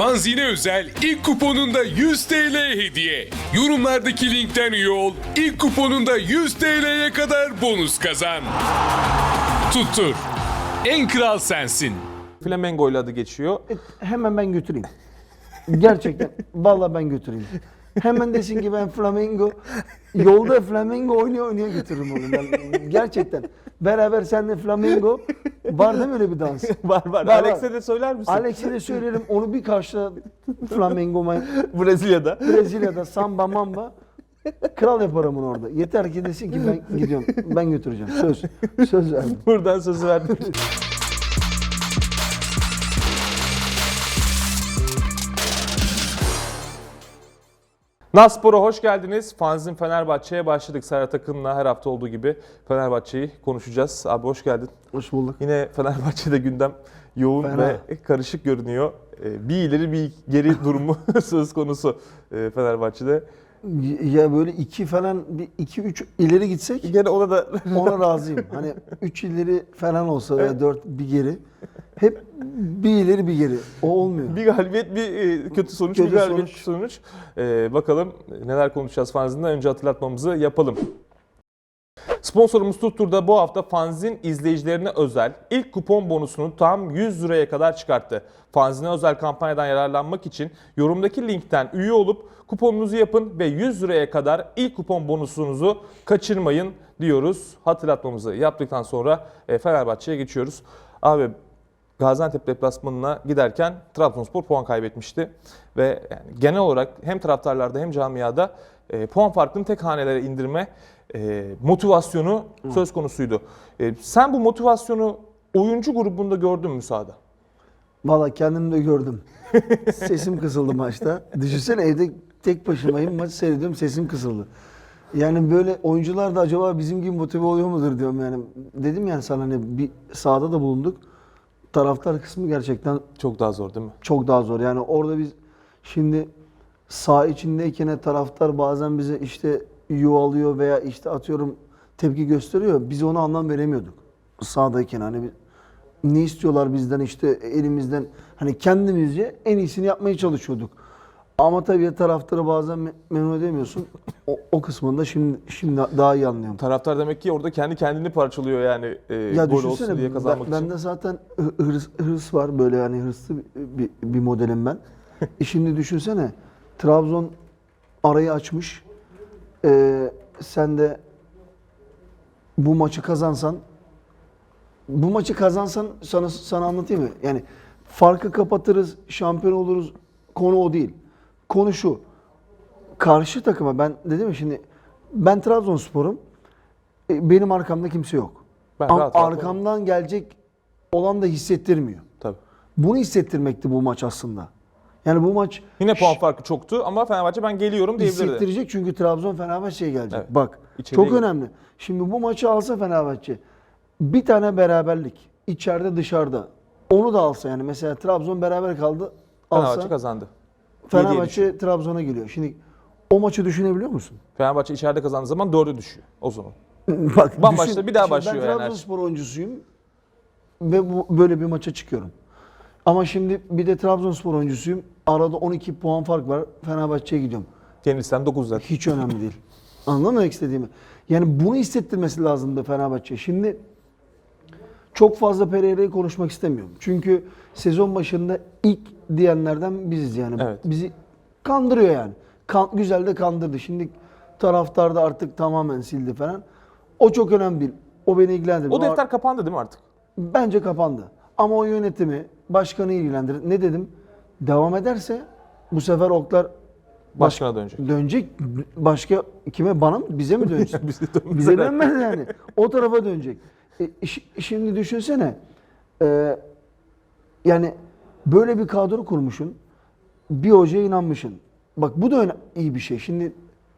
Fanzine özel ilk kuponunda 100 TL hediye. Yorumlardaki linkten üye ol. İlk kuponunda 100 TL'ye kadar bonus kazan. Tuttur. En kral sensin. Flamengo ile adı geçiyor. E, Hemen ben götüreyim. Gerçekten. Vallahi ben götüreyim. Hemen desin ki ben Flamengo yolda Flamengo oynuyor oynuyor götürürüm onu. Ben, gerçekten. Beraber seninle Flamengo var değil mi öyle bir dans? var var. Var, Alex'e de söyler misin? Alex'e de söylerim onu bir karşıla Flamengo ma- Brezilya'da. Brezilya'da samba mamba kral yaparım onu orada. Yeter ki desin ki ben gidiyorum. Ben götüreceğim. Söz. Söz verdim. Buradan sözü verdim. Naspor'a hoş geldiniz. Fanzin Fenerbahçe'ye başladık. Serhat Akın'la her hafta olduğu gibi Fenerbahçe'yi konuşacağız. Abi hoş geldin. Hoş bulduk. Yine Fenerbahçe'de gündem yoğun Fena. ve karışık görünüyor. Ee, Bir ileri bir geri durumu söz konusu e, Fenerbahçe'de. Ya böyle iki falan bir iki üç ileri gitsek Gene ona da Ona razıyım. Hani 3 ileri falan olsa veya 4 bir geri. Hep bir ileri bir geri. O olmuyor. Bir galibiyet, bir e, kötü sonuç, Kötü bir galibiyet, sonuç. sonuç. Ee, bakalım neler konuşacağız fanzinden önce hatırlatmamızı yapalım. Sponsorumuz Tuttur'da bu hafta fanzin izleyicilerine özel ilk kupon bonusunu tam 100 liraya kadar çıkarttı. Fanzine özel kampanyadan yararlanmak için yorumdaki linkten üye olup kuponunuzu yapın ve 100 liraya kadar ilk kupon bonusunuzu kaçırmayın diyoruz. Hatırlatmamızı yaptıktan sonra e, Fenerbahçe'ye geçiyoruz. Abi Gaziantep deplasmanına giderken Trabzonspor puan kaybetmişti. Ve yani genel olarak hem taraftarlarda hem camiada e, puan farkını tek hanelere indirme e, motivasyonu söz konusuydu. E, sen bu motivasyonu oyuncu grubunda gördün mü sahada? Valla kendim de gördüm. Sesim kısıldı maçta. Düşünsene evde tek başımayım maçı seyrediyorum sesim kısıldı. Yani böyle oyuncular da acaba bizim gibi motive oluyor mudur diyorum yani. Dedim yani sana hani bir sahada da bulunduk. Taraftar kısmı gerçekten Çok daha zor değil mi? çok daha zor. Yani orada biz şimdi saha içindeyken taraftar bazen bize işte yuvalıyor veya işte atıyorum tepki gösteriyor. Biz ona anlam veremiyorduk. Sahadayken hani biz- ne istiyorlar bizden işte elimizden hani kendimizce en iyisini yapmaya çalışıyorduk. Ama tabii taraftarı bazen me- memnun edemiyorsun. O, o kısmında şimdi şimdi daha iyi anlıyorum. Taraftar demek ki orada kendi kendini parçalıyor yani e, Ya gol olsun diye ben, kazanmak için. bende zaten hı- hırs, hırs var böyle yani hırslı bir, bir, modelim ben. e şimdi düşünsene Trabzon arayı açmış. Ee, sen de bu maçı kazansan bu maçı kazansan sana sana anlatayım mı? Yani farkı kapatırız, şampiyon oluruz. Konu o değil. Konu şu. Karşı takıma ben dedim ya şimdi ben Trabzonspor'um. E, Benim arkamda kimse yok. Ben Ama rahat rahat arkamdan gelecek olan da hissettirmiyor. Tabii. Bunu hissettirmekti bu maç aslında. Yani bu maç Yine puan farkı çoktu ama Fenerbahçe ben geliyorum diyebilirdi. hissettirecek çünkü Trabzon Fenerbahçe'ye gelecek. Evet. Bak İçeriye çok gel- önemli. Şimdi bu maçı alsa Fenerbahçe bir tane beraberlik içeride dışarıda onu da alsa yani mesela Trabzon beraber kaldı Fenerbahçe alsa kazandı. Fenerbahçe Trabzon'a geliyor. Şimdi o maçı düşünebiliyor musun? Fenerbahçe içeride kazandığı zaman dörde düşüyor o zaman. Bak Bambaşka bir daha başlıyor Ben yani Trabzonspor oyuncusuyum ve bu, böyle bir maça çıkıyorum. Ama şimdi bir de Trabzonspor oyuncusuyum. Arada 12 puan fark var. Fenerbahçe'ye gidiyorum. Yenilsen 9 zaten. Hiç önemli değil. Anladın mı istediğimi? Yani bunu hissettirmesi lazımdı Fenerbahçe. Şimdi çok fazla Pereira'yı konuşmak istemiyorum. Çünkü sezon başında ilk diyenlerden biziz yani. Evet. Bizi kandırıyor yani. Kan, güzel de kandırdı. Şimdi taraftar da artık tamamen sildi falan. O çok önemli değil. O beni ilgilendirmiyor. O defter kapandı değil mi artık? Bence kapandı. Ama o yönetimi, başkanı ilgilendirir. Ne dedim? Devam ederse bu sefer oklar Başkana dönecek. dönecek. Başka kime? Bana mı? Bize mi dönecek? Bize dönmez yani. O tarafa dönecek. E, şi- şimdi düşünsene. e, yani böyle bir kadro kurmuşsun. Bir hocaya inanmışsın. Bak bu da iyi bir şey. Şimdi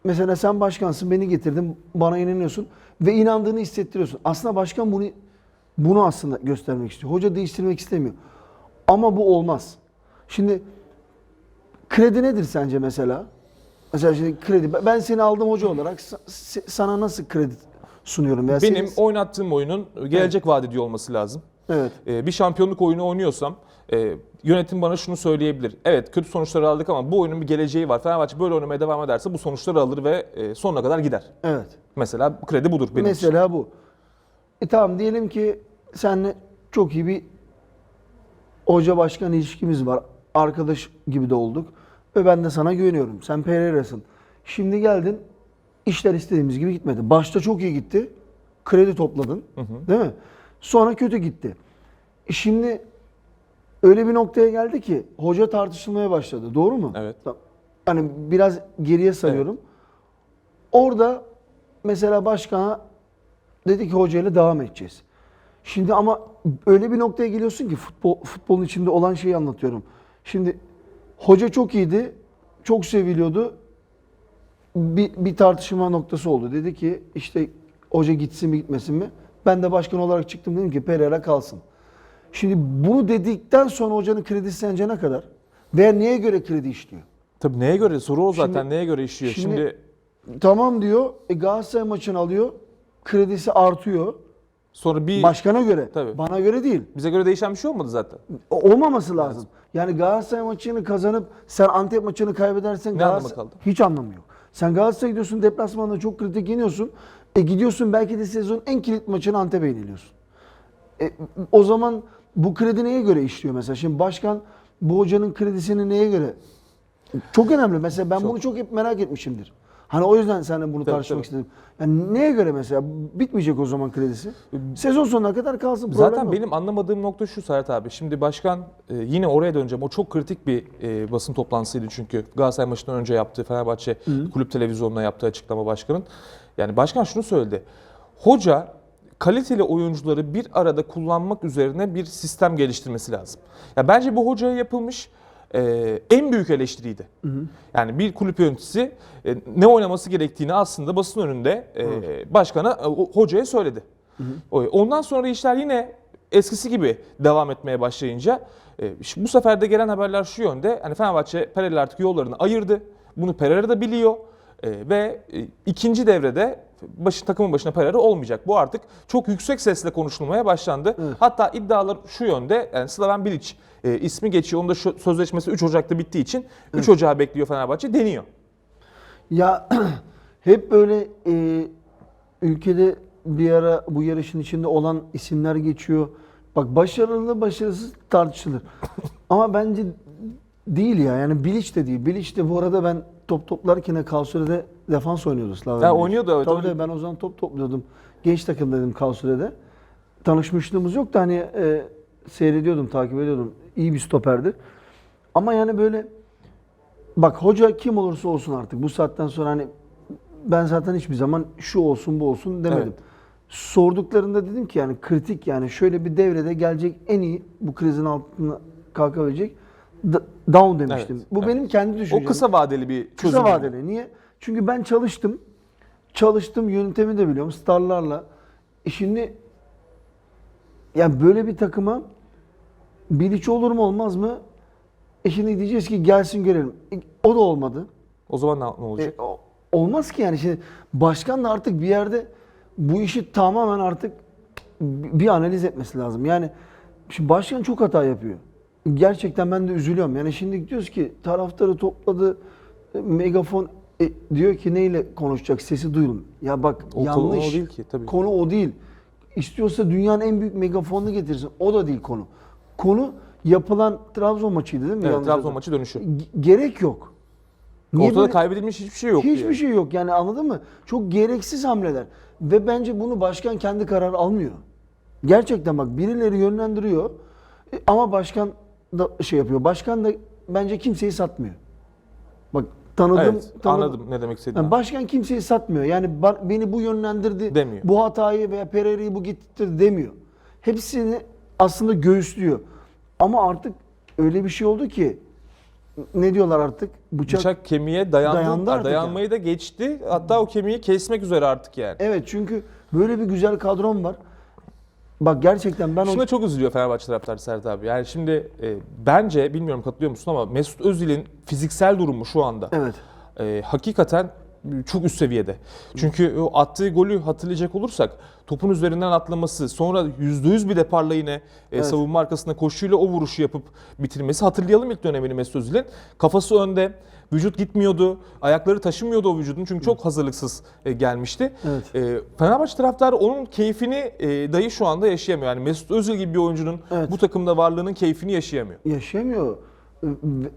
mesela sen başkansın, beni getirdin, bana inanıyorsun ve inandığını hissettiriyorsun. Aslında başkan bunu bunu aslında göstermek istiyor. Hoca değiştirmek istemiyor. Ama bu olmaz. Şimdi kredi nedir sence mesela? Mesela şimdi kredi. Ben seni aldım hoca olarak sana nasıl kredi sunuyorum? Veya Benim senin- oynattığım oyunun gelecek vaat ediyor olması lazım. Evet. Ee, bir şampiyonluk oyunu oynuyorsam e, yönetim bana şunu söyleyebilir. Evet kötü sonuçları aldık ama bu oyunun bir geleceği var. Fenerbahçe böyle oynamaya devam ederse bu sonuçları alır ve e, sonuna kadar gider. Evet. Mesela kredi budur benim için. Mesela bu. E tamam diyelim ki seninle çok iyi bir hoca başkan ilişkimiz var. Arkadaş gibi de olduk. Ve ben de sana güveniyorum. Sen Pereira'sın. Şimdi geldin işler istediğimiz gibi gitmedi. Başta çok iyi gitti. Kredi topladın. Değil mi? Sonra kötü gitti. E Şimdi öyle bir noktaya geldi ki hoca tartışılmaya başladı. Doğru mu? Evet. Hani biraz geriye sarıyorum. Orada mesela başkana dedi ki hocayla devam edeceğiz. Şimdi ama öyle bir noktaya geliyorsun ki futbol futbolun içinde olan şeyi anlatıyorum. Şimdi hoca çok iyiydi, çok seviliyordu. Bir, bir tartışma noktası oldu. Dedi ki işte hoca gitsin mi gitmesin mi? Ben de başkan olarak çıktım dedim ki Pereira kalsın. Şimdi bunu dedikten sonra hocanın kredisi sence ne kadar? Veya neye göre kredi işliyor? Tabii neye göre soru o zaten Şimdi- neye göre işliyor. şimdi- Şimdi, Tamam diyor. E Galatasaray maçını alıyor. Kredisi artıyor. sonra bir Başkana göre. Tabii. Bana göre değil. bize göre değişen bir şey olmadı zaten. Olmaması lazım. Yani Galatasaray maçını kazanıp sen Antep maçını kaybedersen Ne anlamı Galatasaray- kaldı? hiç anlamı yok. Sen Galatasaray'a gidiyorsun deplasmanda çok kritik yeniyorsun. E gidiyorsun belki de sezonun en kilit maçını Antep'e yeniliyorsun. E, o zaman bu kredi neye göre işliyor mesela? Şimdi başkan bu hocanın kredisini neye göre? Çok önemli. Mesela ben bunu çok hep merak etmişimdir. Hani o yüzden seninle bunu tartışmak istedim. Yani neye göre mesela bitmeyecek o zaman kredisi? Sezon sonuna kadar kalsın. problem Zaten yok. benim anlamadığım nokta şu Serhat abi. Şimdi başkan e, yine oraya döneceğim. O çok kritik bir e, basın toplantısıydı çünkü Galatasaray maçından önce yaptığı Fenerbahçe kulüp televizyonuna yaptığı açıklama başkanın. Yani başkan şunu söyledi. Hoca kaliteli oyuncuları bir arada kullanmak üzerine bir sistem geliştirmesi lazım. Ya bence bu hocaya yapılmış e, en büyük eleştiriydi. Yani bir kulüp yöneticisi e, ne oynaması gerektiğini aslında basın önünde e, başkana e, hocaya söyledi. O- Ondan sonra işler yine eskisi gibi devam etmeye başlayınca e, bu sefer de gelen haberler şu yönde. Hani Fenerbahçe Pereira artık yollarını ayırdı. Bunu Pereira da biliyor. E, ve e, ikinci devrede başı, takımın başına Pereira olmayacak. Bu artık çok yüksek sesle konuşulmaya başlandı. Hatta iddialar şu yönde. Yani Slaven Bilic e, ismi geçiyor. Onun da şu- sözleşmesi 3 Ocak'ta bittiği için 3 Ocak'ı bekliyor Fenerbahçe deniyor. Ya hep böyle e, ülkede bir ara bu yarışın içinde olan isimler geçiyor. Bak başarılı başarısız tartışılır. Ama bence değil ya. Yani Bilic de değil. Bilic de bu arada ben top toplarken Kalsure'de defans oynuyordu Slaven Ya oynuyordu, evet, Tabii tabii, ben o zaman top topluyordum. Genç takımdaydım Kalsure'de. Tanışmışlığımız yok da hani e, seyrediyordum, takip ediyordum. İyi bir stoperdi. Ama yani böyle Bak hoca kim olursa olsun artık bu saatten sonra hani ben zaten hiçbir zaman şu olsun bu olsun demedim. Evet. Sorduklarında dedim ki yani kritik yani şöyle bir devrede gelecek en iyi bu krizin altına kalkabilecek down demiştim. Evet, bu evet. benim kendi düşüncem. O kısa vadeli bir çözüm. Kısa vadeli. Niye? Çünkü ben çalıştım. Çalıştım yöntemi de biliyorum starlarla. E şimdi yani böyle bir takıma Bilic olur mu olmaz mı? E şimdi diyeceğiz ki gelsin görelim. E, o da olmadı. O zaman ne, ne olacak? E, o- olmaz ki yani. Şimdi başkan da artık bir yerde bu işi tamamen artık bir analiz etmesi lazım. Yani şimdi başkan çok hata yapıyor. Gerçekten ben de üzülüyorum. Yani şimdi diyoruz ki taraftarı topladı, e, megafon e, diyor ki neyle konuşacak, sesi duyulun. Ya bak O konu yanlış. o değil ki, tabii. Konu o değil. İstiyorsa dünyanın en büyük megafonunu getirsin. O da değil konu. Konu yapılan Trabzon maçıydı değil mi? Evet, Trabzon maçı dönüşü. Ge- Gerek yok. Niye Ortada böyle- kaybedilmiş hiçbir şey yok. Hiçbir yani. şey yok yani anladın mı? Çok gereksiz hamleler. Ve bence bunu başkan kendi karar almıyor. Gerçekten bak birileri yönlendiriyor E, ama başkan da şey yapıyor. Başkan da bence kimseyi satmıyor. Bak tanıdım. Evet, tanıdım. anladım ne demek istediğini. Yani başkan kimseyi satmıyor. Yani beni bu yönlendirdi. Demiyor. Bu hatayı veya Pereira'yı bu gittirdi demiyor. Hepsini aslında göğüslüyor. Ama artık öyle bir şey oldu ki ne diyorlar artık? Bıçak, Bıçak kemiğe dayandı, Dayandı artık dayanmayı da geçti. Hatta o kemiği kesmek üzere artık yani. Evet çünkü böyle bir güzel kadron var. Bak gerçekten ben o Şuna çok üzülüyor Fenerbahçe taraftarı Sert abi. Yani şimdi e, bence bilmiyorum katılıyor musun ama Mesut Özil'in fiziksel durumu şu anda Evet. e, hakikaten çok üst seviyede. Çünkü o attığı golü hatırlayacak olursak topun üzerinden atlaması, sonra %100 bir deparla yine e, savunma arkasında koşuyla o vuruşu yapıp bitirmesi. Hatırlayalım ilk dönemini Mesut Özil'in. Kafası önde, vücut gitmiyordu, ayakları taşımıyordu o vücudun çünkü çok hazırlıksız e, gelmişti. Evet. E, Fenerbahçe taraftarı onun keyfini e, dahi şu anda yaşayamıyor. Yani Mesut Özil gibi bir oyuncunun Evet. bu takımda varlığının keyfini yaşayamıyor. yaşayamıyor. Ve,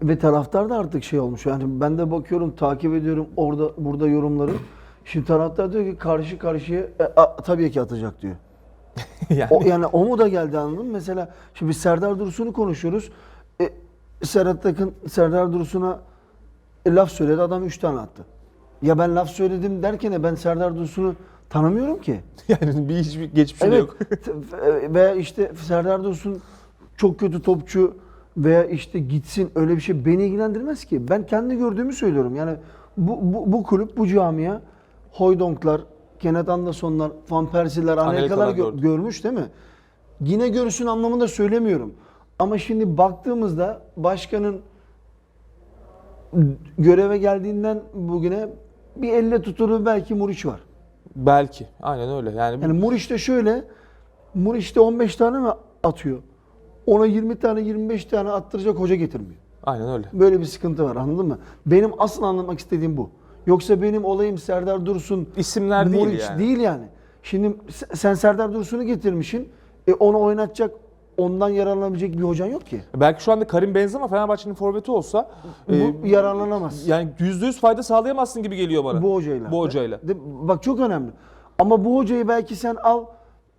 ve taraftar da artık şey olmuş. Yani ben de bakıyorum, takip ediyorum orada burada yorumları. Şimdi taraftar diyor ki karşı karşıya e, a- tabii ki atacak diyor. yani O, yani o mu da geldi anladın mı? Mesela şimdi biz Serdar Dursun'u konuşuyoruz. E, Serhat Akın Serdar Dursun'a e, laf söyledi adam 3 tane attı. Ya ben laf söyledim derken de ben Serdar Dursun'u tanımıyorum ki. yani bir hiçbir geçmişi de Evet. yok. T- Veya işte Serdar Dursun çok kötü topçu veya işte gitsin öyle bir şey beni ilgilendirmez ki. Ben kendi gördüğümü söylüyorum. Yani bu, bu, bu kulüp, bu camia Hoydonklar, Kenneth Anderson'lar, Van Persie'ler, Anelka'lar gö- görmüş değil mi? Yine görsün anlamında söylemiyorum. Ama şimdi baktığımızda başkanın göreve geldiğinden bugüne bir elle tutulur belki Muriç var. Belki. Aynen öyle. Yani, Yani Muriç de şöyle, Muriç de 15 tane mi atıyor? Ona 20 tane 25 tane attıracak hoca getirmiyor. aynen öyle. Böyle bir sıkıntı var anladın mı? Benim asıl anlamak istediğim bu. Yoksa benim olayım Serdar Dursun, İsimler değil Muriç yani. değil yani. Şimdi se- sen Serdar Dursun'u getirmişsin, e, onu oynatacak, ondan yararlanabilecek bir hocan yok ki. Belki şu anda Karim Benzema Fenerbahçe'nin forveti olsa e, Bu yararlanamaz. yani %100 fayda sağlayamazsın gibi geliyor bana. Bu hocayla. Bu hocayla. De- bak çok önemli. Ama bu hocayı belki sen al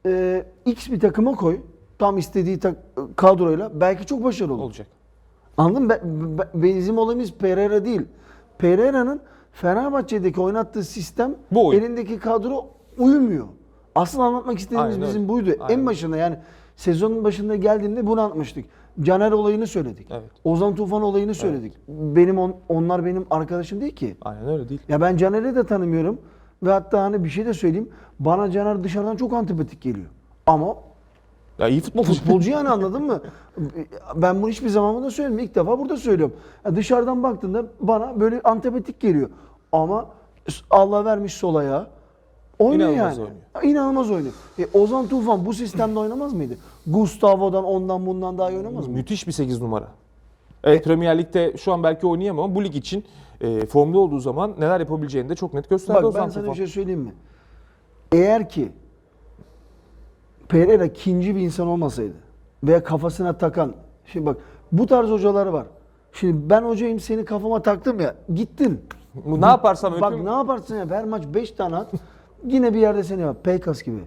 e, X bir takıma koy. Tam istediği tak- kadroyla belki çok başarılı olur. Olacak. Anladın mı? Be- be- Bizim olayımız Pereira değil. Pereira'nın Fenerbahçe'deki oynattığı sistem Bu oyun. elindeki kadro uymuyor. Asıl anlatmak istediğimiz Aynen bizim öyle. buydu. Aynen. En başında yani sezonun başında geldiğinde bunu anlatmıştık. Caner olayını söyledik. Evet. Ozan Tufan olayını söyledik. Benim on- onlar benim arkadaşım değil ki. Aynen öyle değil. Ya ben Caner'i de tanımıyorum. Ve hatta hani bir şey de söyleyeyim. Bana Caner dışarıdan çok antipatik geliyor. Ama Ya iyi futbolcu. futbolcu yani anladın mı? Ben bunu hiçbir zaman burada söylemiyorum. İlk defa burada söylüyorum. Ya dışarıdan baktığında bana böyle antipatik geliyor. Ama Allah vermiş sol ayağı. Oynuyor İnanılmaz yani. oynuyor. İnanılmaz oynuyor. E, Ozan Tufan bu sistemde oynamaz mıydı? Gustavo'dan ondan bundan daha iyi oynamaz mıydı? Müthiş bir 8 numara. Evet Premier Lig'de şu an belki oynayamam ama bu lig için e, formda olduğu zaman neler yapabileceğini de çok net gösterdi Bak Ozan ben sana Tufan. bir şey söyleyeyim mi? Eğer ki Pereira ikinci bir insan olmasaydı veya kafasına takan, şimdi bak bu tarz hocalar var. Şimdi ben hocayım seni kafama taktım ya gittin. Bu ne yaparsam Bak ne yaparsın ya her maç 5 tane at yine bir yerde seni yap. Peykas gibi.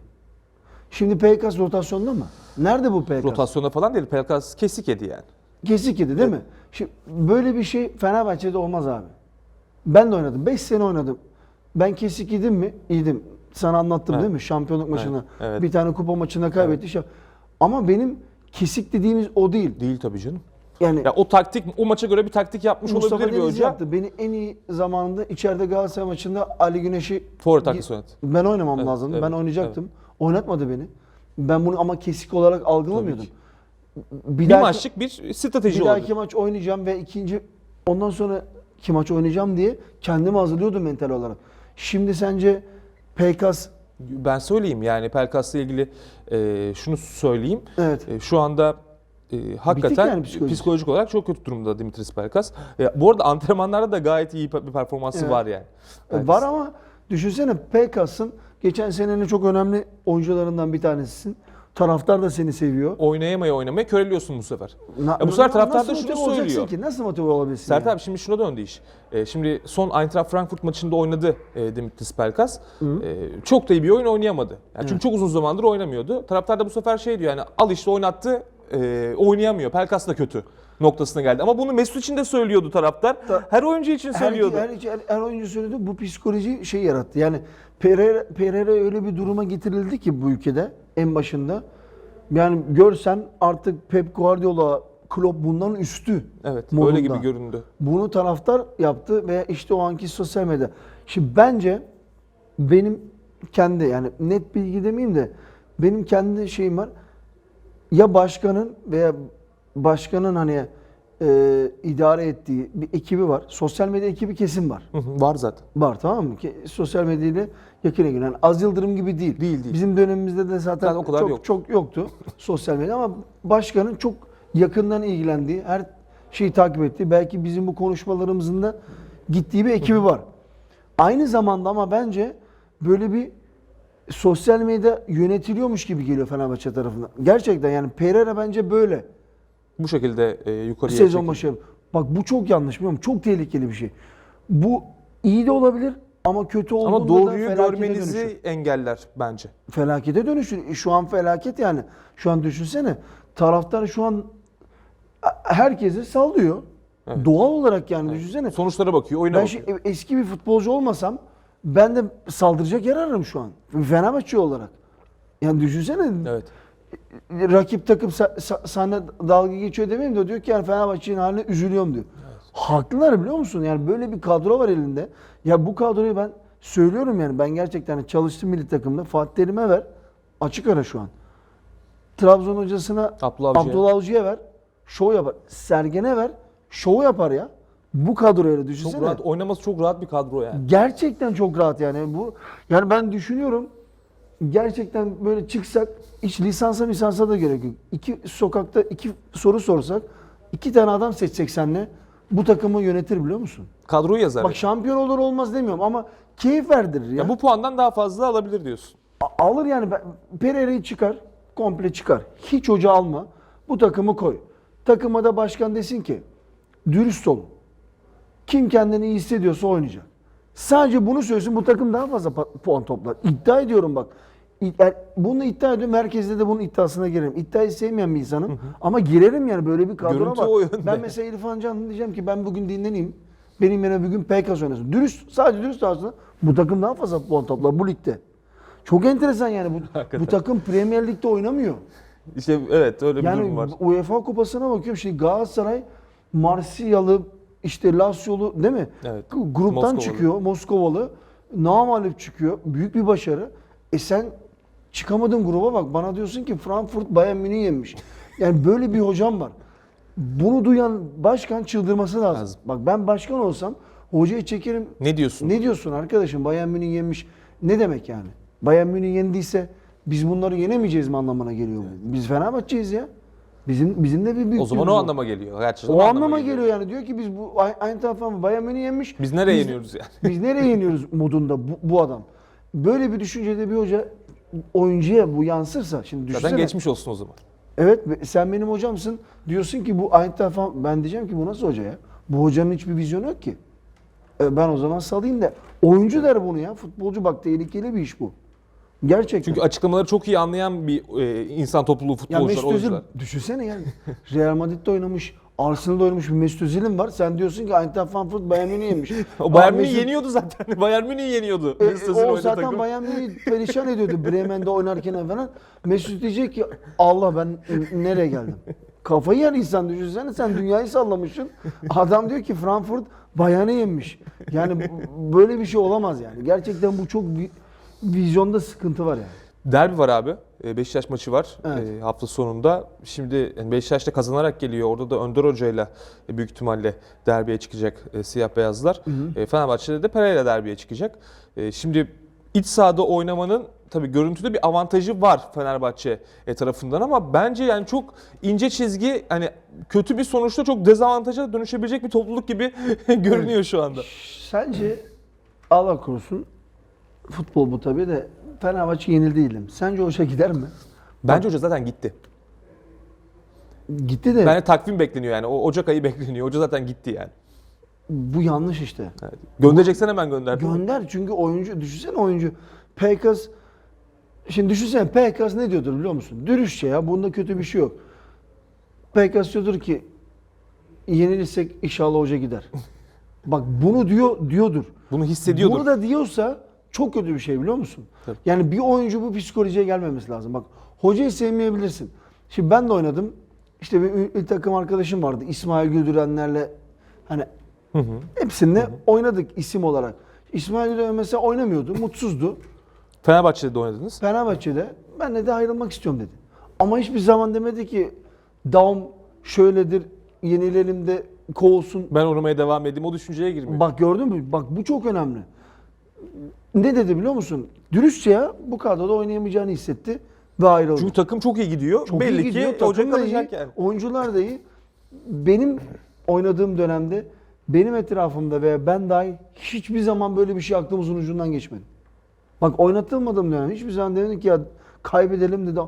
Şimdi Peykas rotasyonda mı? Nerede bu Peykas? Rotasyonda falan değil. Pelkas kesik yedi yani. Kesik yedi değil mi? Şimdi böyle bir şey Fenerbahçe'de olmaz abi. Ben de oynadım. 5 sene oynadım. Ben kesik yedim mi? Yedim. Sana anlattım Evet. değil mi? Şampiyonluk maçında. evet. Bir tane kupa maçında kaybetti. Şa- Ama benim kesik dediğimiz o değil. Değil tabii canım. Yani Ya o taktik, o maça göre bir taktik yapmış Mustafa olabilir bir Denizli hoca. yaptı. Beni en iyi zamanında içeride Galatasaray maçında Ali Güneş'i Forvet arkası oynattı. ben oynamam Evet, lazım. evet, ben oynayacaktım. Oynatmadı beni. Ben bunu ama kesik olarak algılamıyordum. ki. Bir, Bir dahaki- maçlık bir strateji bir oldu. dahaki maç oynayacağım ve ikinci ondan sonra iki maç oynayacağım diye kendimi hazırlıyordum mental olarak. Şimdi sence Peykas Ben söyleyeyim yani Pelkas'la ilgili e, şunu söyleyeyim. Evet. E, şu anda e, hakikaten yani psikolojik. psikolojik olarak çok kötü durumda Dimitris Pelkas. E, bu arada antrenmanlarda da gayet iyi bir performansı Evet. var yani. e, var ama düşünsene Peykas'ın geçen senenin çok önemli oyuncularından bir tanesisin. Taraftar da seni seviyor. Oynayamaya oynamaya köreliyorsun bu sefer. Na- Ya bu sefer taraftar da şunu söylüyor. Ki? Nasıl motive olabilirsin? Sert yani? abi şimdi şuna döndü iş. E, şimdi son Eintracht Frankfurt maçında oynadı e, Dimitris Pelkas. E, çok da iyi bir oyun oynayamadı. Yani çünkü çok uzun zamandır oynamıyordu. Taraftar da bu sefer şey diyor yani al işte oynattı e, oynayamıyor. Pelkas da kötü noktasına geldi. Ama bunu Mesut için de söylüyordu taraftar. Her oyuncu için her, söylüyordu. her, her, her oyuncu söyledi bu psikoloji şey yarattı. Yani Pereira, Pereira öyle bir duruma getirildi ki bu ülkede en başında. Yani görsen artık Pep Guardiola, Klopp bundan üstü. Evet modunda. öyle gibi göründü. Bunu taraftar yaptı ve işte o anki sosyal medya. Şimdi bence benim kendi yani net bilgi demeyeyim de benim kendi şeyim var. Ya başkanın veya başkanın hani e, idare ettiği bir ekibi var. Sosyal medya ekibi kesin var. Hı hı, Var zaten. Var tamam mı? Ki sosyal medyayla yakın ilgili. Yani Az Yıldırım gibi değil. Değil, değil. Bizim dönemimizde de zaten, Zaten o kadar çok, yok. çok yoktu sosyal medya ama başkanın çok yakından ilgilendiği, her şeyi takip ettiği, belki bizim bu konuşmalarımızın da gittiği bir ekibi var. Aynı zamanda ama bence böyle bir sosyal medya yönetiliyormuş gibi geliyor Fenerbahçe tarafından. Gerçekten yani Pereira bence böyle Bu şekilde e, yukarıya sezon çekildi. başı. Bak bu çok yanlış biliyor musun? Çok tehlikeli bir şey. Bu iyi de olabilir ama kötü olduğunda Ama da doğruyu felakete görmenizi dönüşür. engeller bence. Felakete dönüşür. Şu an felaket yani. Şu an düşünsene. Taraftar şu an herkese sallıyor. Evet. Doğal olarak yani düşünsene. Sonuçlara bakıyor, oyuna Ben bakıyor. şey, eski bir futbolcu olmasam ben de saldıracak yer ararım şu an. Fenerbahçe olarak. Yani düşünsene Evet. rakip takım sa- sa- sana dalga geçiyor demeyeyim de diyor ki yani Fenerbahçe'nin haline üzülüyorum diyor. Haklılar biliyor musun? Yani böyle bir kadro var elinde. Ya bu kadroyu ben söylüyorum yani ben gerçekten çalıştım milli takımda. Fatih Terim'e ver. Açık ara şu an. Trabzon hocasına. Abdullah Avcı'ya ver. Şov yapar. Sergen'e ver. Şov yapar ya. Bu kadroyla düşünsene. Çok rahat, oynaması çok rahat bir kadro yani. Gerçekten çok rahat yani bu. Yani ben düşünüyorum gerçekten böyle çıksak hiç lisansa lisansa da gerek yok. İki sokakta iki soru sorsak iki tane adam seçsek senle bu takımı yönetir biliyor musun? Kadroyu yazar. Bak şampiyon olur olmaz demiyorum ama keyif verdirir ya. ya bu puandan daha fazla alabilir diyorsun. A- alır yani Pereira'yı çıkar komple çıkar. Hiç hoca alma. Bu takımı koy. Takıma da başkan desin ki dürüst olun. Kim kendini iyi hissediyorsa oynayacak. Sadece bunu söylesin bu takım daha fazla puan toplar. İddia ediyorum bak. Yani bunu iddia ediyorum. Herkeste de bunun iddiasına girerim. İddiayı sevmeyen bir insanım. Ama girerim yani böyle bir kadro Görüntü var. o yönde. Ben mesela İrfan Can'ın diyeceğim ki ben bugün dinleneyim. Benim yerine bugün PKS oynasın. Dürüst, sadece dürüst aslında bu takım daha fazla puan toplar bu ligde. Çok enteresan yani bu, Hakikaten. bu takım Premier Lig'de oynamıyor. İşte evet öyle bir Yani durum var. UEFA kupasına bakıyorum şimdi Galatasaray Marsilyalı işte Lasyolu değil mi? Evet. Gruptan Moskovalı. çıkıyor Moskovalı. Namalip çıkıyor. Büyük bir başarı. E sen çıkamadın gruba bak. Bana diyorsun ki Frankfurt Bayern Münih yenmiş. Yani böyle bir hocam var. Bunu duyan başkan çıldırması lazım. Lazım. Bak ben başkan olsam hocayı çekerim. Ne diyorsun? Ne diyorsun arkadaşım? Bayern Münih yenmiş. Ne demek yani? Bayern Münih yendiyse biz bunları yenemeyeceğiz mi anlamına geliyor bu? Biz Fenerbahçe'yiz ya. Bizim bizim de bir büyük O zaman o anlama geliyor. Gerçekten O anlama geliyor yani. Diyor ki biz bu aynı tarafa Bayern Münih yenmiş. Biz nereye Biz- yeniyoruz yani? Biz nereye yeniyoruz modunda bu, bu adam. Böyle bir düşüncede bir hoca oyuncuya bu yansırsa şimdi düşünsene. Zaten geçmiş olsun o zaman. Evet sen benim hocamsın. Diyorsun ki bu aynı tarafa ben diyeceğim ki bu nasıl hoca ya? Bu hocanın hiçbir vizyonu yok ki. E, ben o zaman salayım da. Oyuncu der bunu ya. Futbolcu bak tehlikeli bir iş bu. Gerçekten. Çünkü açıklamaları çok iyi anlayan bir e, insan topluluğu, ya futbolcular, Mesut Özil oyuncular. düşünsene yani. Real Madrid'de oynamış. Arsenal'da oynamış bir Mesut Özil'in var. Sen diyorsun ki Eintracht Frankfurt Bayern Münih yemiş. O Bayern Münih Mesut- yeniyordu zaten. Bayern Münih yeniyordu. E, Mesut Özil o zaten takım. Bayern Münih perişan ediyordu Bremen'de oynarken falan. Mesut diyecek ki Allah ben nereye geldim? Kafayı yer insan düşünsene sen dünyayı sallamışsın. Adam diyor ki Frankfurt Bayern'i yenmiş. Yani böyle bir şey olamaz yani. Gerçekten bu çok vi- vizyonda sıkıntı var yani. Derbi var abi. E, Beşiktaş maçı var Evet. e, hafta sonunda. Şimdi yani Beşiktaş'ta kazanarak geliyor. Orada da Önder Hoca'yla e, büyük ihtimalle derbiye çıkacak e, siyah beyazlar. E, Fenerbahçe'de de Pereira derbiye çıkacak. E, şimdi iç sahada oynamanın tabii görüntüde bir avantajı var Fenerbahçe e, tarafından ama bence yani çok ince çizgi hani kötü bir sonuçta çok dezavantaja dönüşebilecek bir topluluk gibi görünüyor şu anda. Sence Allah korusun futbol bu tabii de Fenerbahçe yenildi diyelim. Sence hoca gider mi? Bence hoca zaten gitti. Gitti de Bence takvim bekleniyor yani. O Ocak ayı bekleniyor. Hoca zaten gitti yani. bu yanlış işte. Evet. Göndereceksen hemen gönder. Gönder çünkü oyuncu düşünsene oyuncu Pekas şimdi düşünsene Pekas ne diyordur biliyor musun? Dürüstçe ya bunda kötü bir şey yok. Pekas diyordur ki yenilirsek inşallah hoca gider. Bak bunu diyor diyordur. Bunu hissediyordur. Bunu da diyorsa çok kötü bir şey biliyor musun? Tabii. Yani bir oyuncu bu psikolojiye gelmemesi lazım. Bak hocayı sevmeyebilirsin. Şimdi ben de oynadım. İşte bir, bir takım arkadaşım vardı. İsmail Güldürenlerle hani hepsinde oynadık isim olarak. İsmail Güldüren mesela oynamıyordu. Mutsuzdu. Fenerbahçe'de de oynadınız. Fenerbahçe'de ben de ayrılmak istiyorum dedi. Ama hiçbir zaman demedi ki Daum şöyledir, yenilelim de kovulsun. Ben oynamaya devam edeyim o düşünceye girmiyor. Bak gördün mü? Bak bu çok önemli. Ne dedi biliyor musun? Dürüstçe ya bu kadroda oynayamayacağını hissetti ve ayrıldı. Çünkü takım çok iyi gidiyor. Çok Belli iyi gidiyor, ki hoca takım da iyi, kalacak yani. Oyuncular da iyi. Benim oynadığım dönemde benim etrafımda veya ben dahi hiçbir zaman böyle bir şey aklımızın ucundan geçmedi. Bak oynatılmadığım dönem hiçbir zaman demedik ki ya kaybedelim dedi.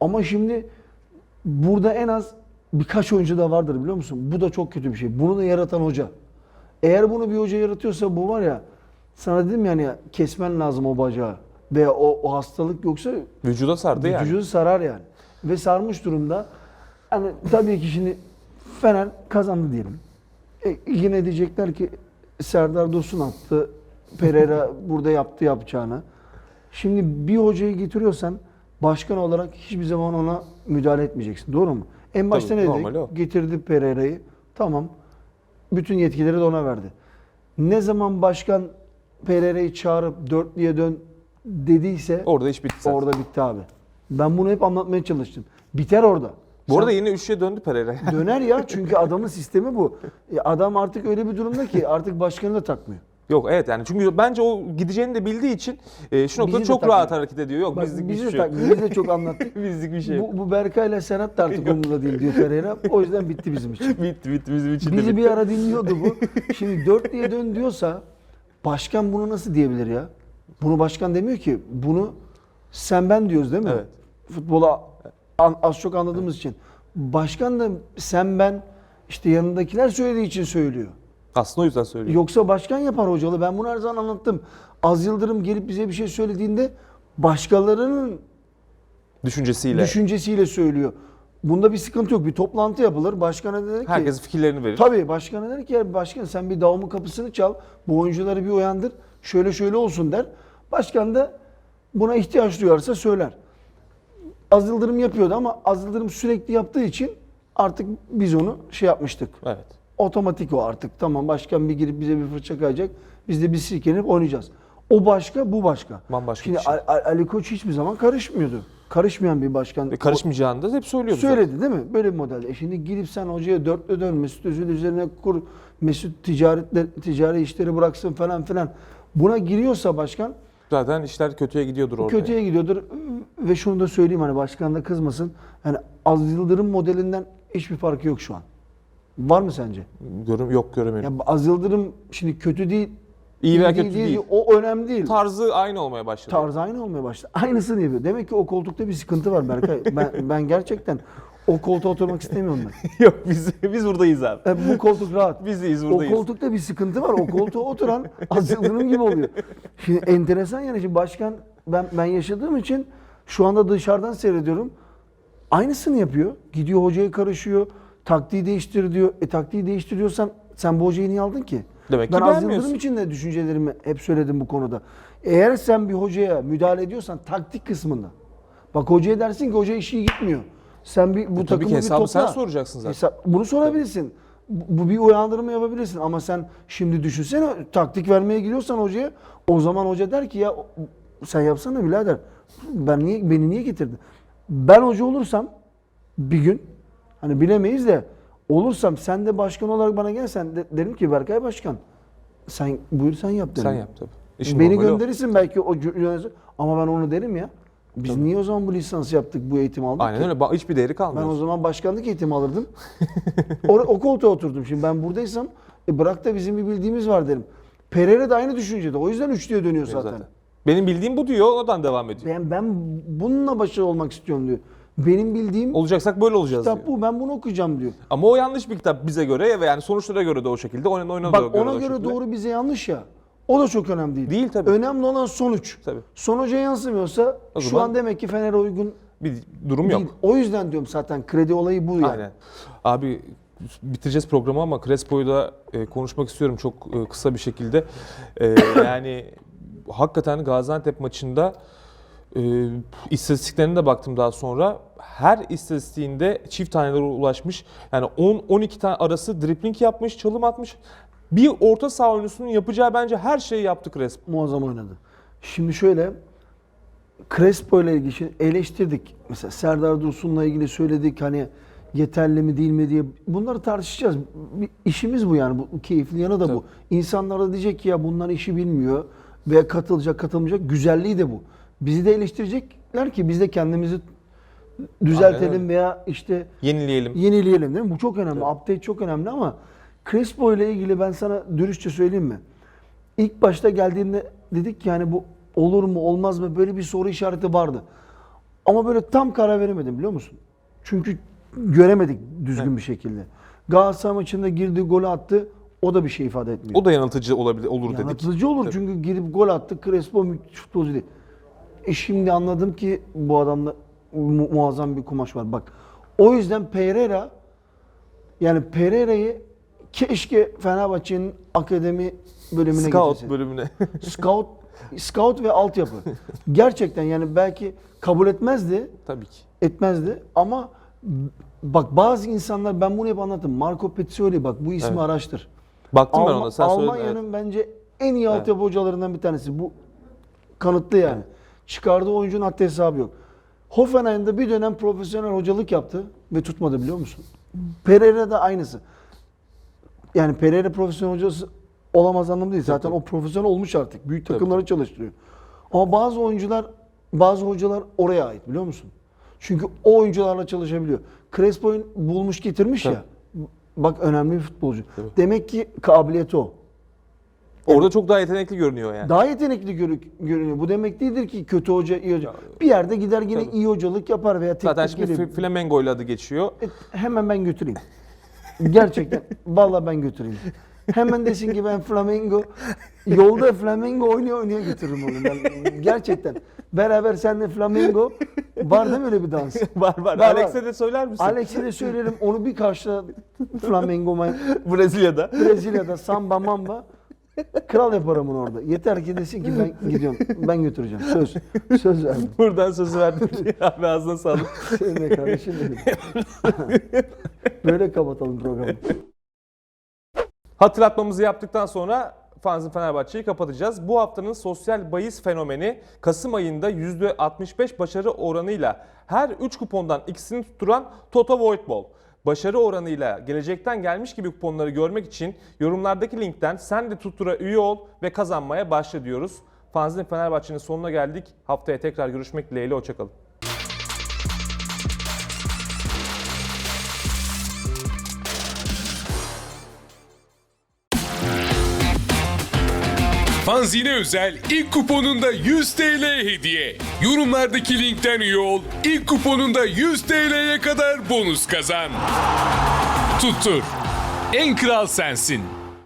Ama şimdi burada en az birkaç oyuncu da vardır biliyor musun? Bu da çok kötü bir şey. Bunu da yaratan hoca. Eğer bunu bir hoca yaratıyorsa bu var ya sana dedim yani ya, kesmen lazım o bacağı. Veya o, o hastalık yoksa Vücuda sardı yani. Vücudu sarar yani. Ve sarmış durumda. Hani tabii ki şimdi Fener kazandı diyelim. E, yine diyecekler ki Serdar Dursun attı. Pereira burada yaptı yapacağını. Şimdi bir hocayı getiriyorsan başkan olarak hiçbir zaman ona müdahale etmeyeceksin. Doğru mu? En başta Tabii, ne normal dedik? Getirdi Pereira'yı. Tamam. Bütün yetkileri de ona verdi. Ne zaman başkan Pereira'yı çağırıp dörtlüye dön dediyse Orada iş bitti zaten. Orada bitti abi. Ben bunu hep anlatmaya çalıştım. Biter orada. Bu arada yine üçlüye döndü Pereira. döner ya çünkü adamın sistemi bu. E, adam artık öyle bir durumda ki artık başkanı da takmıyor. Yok evet yani çünkü bence o gideceğini de bildiği için e, şu noktada Bizi de çok takmıyor. rahat hareket ediyor. Yok Bak, bizlik biz, bir de şey yok. takmıyor. Biz de çok anlattık. bizlik bir şey yok. bu, bu Berkay ile Serhat da artık umurda değil diyor Pereira. O yüzden bitti bizim için. bitti bitti bizim için de Bizi bir ara dinliyordu bu. Şimdi dörtlüye dön diyorsa başkan bunu nasıl diyebilir ya? Bunu başkan demiyor ki. Bunu sen ben diyoruz değil mi? Evet. Futbola an- az çok anladığımız için. Başkan da sen ben işte yanındakiler söylediği için söylüyor. Aslında o yüzden söylüyorum. Yoksa başkan yapar hocalı. Ben bunu her zaman anlattım. Az Yıldırım gelip bize bir şey söylediğinde başkalarının Düşüncesiyle. düşüncesiyle söylüyor. Bunda bir sıkıntı yok. Bir toplantı yapılır. Başkana dedi ki Herkes fikirlerini verir. Tabii başkana der ki ya başkan sen bir davamın kapısını çal. Bu oyuncuları bir uyandır. Şöyle şöyle olsun der. Başkan da buna ihtiyaç duyarsa söyler. Az Yıldırım yapıyordu ama Az Yıldırım sürekli yaptığı için artık biz onu şey yapmıştık. Evet. Otomatik o artık. Tamam başkan bir girip bize bir fırça kayacak. Biz de bir silkelenip oynayacağız. O başka, bu başka. Bambaşka Şimdi bir şey. Ali, Ali Koç hiçbir zaman karışmıyordu. Karışmayan bir başkan. Ve karışmayacağını da hep söylüyordu. zaten. Söyledi değil mi? Böyle bir modelde. E şimdi gidip sen hocaya dörtlü dön, Mesut Özil üzerine kur, Mesut ticaretle, ticari işleri bıraksın falan filan. Buna giriyorsa başkan Zaten işler kötüye gidiyordur orada. kötüye gidiyordur. Ve şunu da söyleyeyim hani başkan da kızmasın. Yani Az Yıldırım modelinden hiçbir farkı yok şu an. Var mı sence? Görüm, yok göremiyorum. Ya Az Yıldırım şimdi kötü değil. İyi veya kötü değil. O önemli değil. Tarzı aynı olmaya başladı. Tarzı aynı olmaya başladı. Aynısını yapıyor. Demek ki o koltukta bir sıkıntı var Berkay. ben, ben gerçekten o koltuğa oturmak istemiyorum ben. yok biz biz buradayız abi. E, bu koltuk rahat. Biz deyiz O buradayız. koltukta bir sıkıntı var. O koltuğa oturan Az Yıldırım gibi oluyor. Şimdi enteresan yani şimdi başkan ben ben yaşadığım için şu anda dışarıdan seyrediyorum. Aynısını yapıyor. Gidiyor hocaya karışıyor. Taktiği değiştir diyor. E taktiği değiştiriyorsan sen bu hocayı niye aldın ki? Demek ki ben Az. Yıldırım için de düşüncelerimi hep söyledim bu konuda. Eğer sen bir hocaya müdahale ediyorsan taktik kısmında. Bak hocaya dersin ki hoca işi iyi gitmiyor. Sen bir bu tabii takımı bir topla. sen soracaksın zaten. Hesap- bunu sorabilirsin. Bu bu bir uyandırma yapabilirsin ama sen şimdi düşünsene taktik vermeye gidiyorsan hocaya o zaman hoca der ki ya sen yapsana birader. Ben niye beni niye getirdin? Ben hoca olursam bir gün hani bilemeyiz de olursam sen de başkan olarak bana gelsen de, derim ki Berkay Başkan sen buyur sen yap derim. Sen yap tabii. İşin Beni normali o. gönderirsin belki o cü- ama ben onu derim ya. Biz niye o zaman bu lisansı yaptık, bu eğitimi aldık Aynen ki? öyle. Ba- Hiçbir değeri Ben kalmıyor. o zaman başkanlık eğitimi alırdım. o, o koltuğa oturdum. Şimdi ben buradaysam e bırak da bizim bir bildiğimiz var derim. Pereira da aynı düşüncede. O yüzden üçlüye dönüyor zaten. Benim bildiğim bu diyor, ondan devam ediyor. Ben, ben bununla başarılı olmak istiyorum diyor. Benim bildiğim Olacaksak böyle olacağız kitap diyor. bu. Ben bunu okuyacağım diyor. Ama o yanlış bir kitap bize göre ve yani sonuçlara göre de o şekilde, oynan oyuna Bak ona göre doğru bize yanlış ya. O da çok önemli değil. Değil tabii. Önemli olan sonuç. Tabii. Sonuca yansımıyorsa O şu zaman- an demek ki Fener'e uygun Bir durum yok. değil. O yüzden diyorum zaten kredi olayı bu yani. Aynen. Abi bitireceğiz programı ama Crespo'yu da e, konuşmak istiyorum çok e, kısa bir şekilde. E, yani hakikaten Gaziantep maçında e, istatistiklerine de baktım daha sonra. Her istatistiğinde çift tanelere ulaşmış. Yani 10-12 tane arası dripling yapmış, çalım atmış. Bir orta saha oyuncusunun yapacağı bence her şeyi yaptı Crespo. muazzam oynadı. Şimdi şöyle Crespo ile ilgili şimdi eleştirdik. Mesela Serdar Dursun'la ilgili söyledik hani yeterli mi değil mi diye bunları tartışacağız. Bir işimiz bu yani. Bu keyifli yanı da bu. İnsanlar da diyecek ki ya bunlar işi bilmiyor veya katılacak katılmayacak. Güzelliği de bu. Bizi de eleştirecekler ki biz de kendimizi düzeltelim veya işte Yenileyelim. yenileyelim değil mi? Bu çok önemli. Update çok önemli ama Crespo ile ilgili ben sana dürüstçe söyleyeyim mi? İlk başta geldiğinde dedik ki yani bu olur mu olmaz mı böyle bir soru işareti vardı. Ama böyle tam karar veremedim biliyor musun? Çünkü göremedik düzgün bir şekilde. Galatasaray maçında girdi golü attı. O da bir şey ifade etmiyor. O da yanıltıcı olabilir olur dedik. Yanıltıcı olur çünkü girip gol attı. Crespo müthiş futbolcu değil. E şimdi anladım ki bu adamda mu- muazzam bir kumaş var. Bak o yüzden Pereira yani Pereira'yı keşke Fenerbahçe'nin akademi bölümüne Scout getirse. bölümüne. Scout, scout ve altyapı. Gerçekten yani belki kabul etmezdi, Tabii ki. etmezdi ama bak bazı insanlar ben bunu hep anlattım. Marco Pezzoli bak bu ismi Evet. araştır. Baktım ben Alma- ona. Sen söyledin. Almanya'nın evet. bence en iyi altyapı hocalarından bir tanesi. Bu kanıtlı yani. Çıkardığı oyuncunun haddi hesabı yok. Hoffenheim'de bir dönem profesyonel hocalık yaptı ve tutmadı biliyor musun? Pereira da aynısı. Yani Pereira profesyonel hocası olamaz anlamı değil. Zaten tabii. o profesyonel olmuş artık. Büyük Tabii, takımları çalıştırıyor. Ama bazı oyuncular, bazı hocalar oraya ait biliyor musun? Çünkü o oyuncularla çalışabiliyor. Crespo'yu bulmuş getirmiş ya. Bak önemli bir futbolcu. Demek ki kabiliyeti o. Orada çok daha yetenekli görünüyor yani. Daha yetenekli görü- görünüyor. Bu demek değildir ki kötü hoca, iyi hoca. Bir yerde gider yine Tabii. iyi hocalık yapar veya teknik Zaten şimdi gelir. Flamengo ile adı geçiyor. E, hemen ben götüreyim. Gerçekten. Vallahi ben götüreyim. Hemen desin ki ben Flamengo yolda Flamengo oynuyor oynuyor götürürüm onu. Ben, gerçekten. Beraber seninle Flamengo var değil mi öyle bir dans? var var. Var, Alex'e de söyler misin? Alex'e de söylerim onu bir karşıla Flamengo Brezilya'da. Brezilya'da samba mamba kral yaparım onu orada. Yeter ki desin ki ben gidiyorum. Ben götüreceğim. Söz. Söz verdim. Buradan sözü verdim. Abi ağzına sağlık. Senin de kardeşim benim. Böyle kapatalım programı. Hatırlatmamızı yaptıktan sonra Fanzin Fenerbahçe'yi kapatacağız. Bu haftanın sosyal bahis fenomeni Kasım ayında %65 başarı oranıyla her 3 kupondan ikisini tutturan Toto Voidball. Başarı oranıyla gelecekten gelmiş gibi kuponları görmek için yorumlardaki linkten sen de tuttura üye ol ve kazanmaya başla diyoruz. Fanzin Fenerbahçe'nin sonuna geldik. Haftaya tekrar görüşmek dileğiyle. Hoşçakalın. Fanzine özel ilk kuponunda 100 TL hediye. Yorumlardaki linkten üye ol. İlk kuponunda 100 TL'ye kadar bonus kazan. Tuttur. En kral sensin.